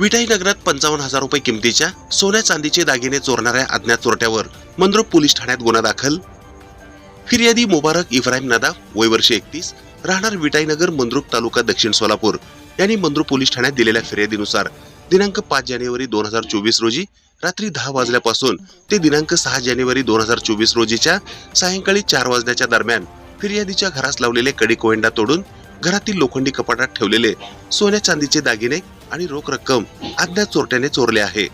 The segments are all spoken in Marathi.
विठाई नगरात पंचावन्न हजार रुपये किमतीच्या सोन्या चांदीचे दागिने चोरणाऱ्या अज्ञात चोरट्यावर मंद्रुप पोलीस ठाण्यात गुन्हा दाखल. फिर्यादी मुबारक इब्राहिम नदाफ वय वर्ष एकतीस राहणार विटाईनगर मंद्रुप तालुका दक्षिण सोलापूर. यांनी मंद्रुप पोलीस ठाण्यात दिलेल्या फिर्यादीनुसार दिनांक पाच जानेवारी दोन हजार चोवीस रोजी रात्री दहा वाजल्यापासून ते दिनांक सहा जानेवारी दोन हजार चोवीस रोजीच्या सायंकाळी चार वाजण्याच्या दरम्यान फिर्यादीच्या घरास लावलेले कडी कोयंडा तोडून घरातील लोखंडी कपाटात ठेवलेले सोन्या चांदीचे दागिने आणि रोख रक्कम अज्ञात चोरट्याने चोरले आहे.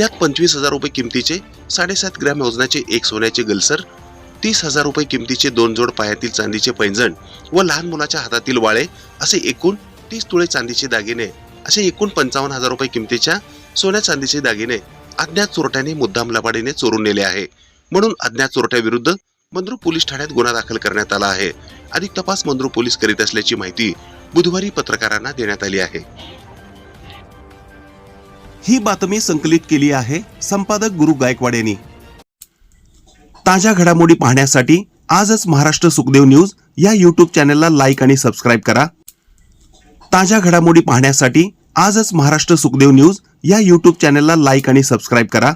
यात पंचवीस हजार रुपये किमतीचे साडेसात ग्रॅम वजनाचे एक सोन्याचे गलसर तीस हजार रुपये किमतीचे दोन जोड पायातील चांदीचे पैंजण व लहान मुलाच्या हातातील वाळे असे एकूण तीस तुळे चांदीचे दागिने असे एकूण पंचावन्न हजार रुपये किमतीच्या सोन्या चांदीचे दागिने अज्ञात चोरट्याने मुद्दाम लबाडीने चोरून नेले आहे. म्हणून अज्ञात चोरट्याविरुद्ध मंद्रू पोलीस ठाण्यात गुन्हा दाखल करण्यात आला आहे. अधिक तपास मंद्रू पोलीस करीत असल्याची माहिती बुधवारी पत्रकारांना देण्यात आली आहे. ही बातमी संकलित केली आहे संपादक गुरु गायकवाड यांनी. ताज्या घडामोडी पाहण्यासाठी आजच महाराष्ट्र सुखदेव न्यूज या युट्यूब चॅनलला लाईक आणि सबस्क्राईब करा. ताज्या घडामोडी पाहण्यासाठी आजच महाराष्ट्र सुखदेव न्यूज या युट्यूब चॅनलला लाईक आणि सबस्क्राईब करा.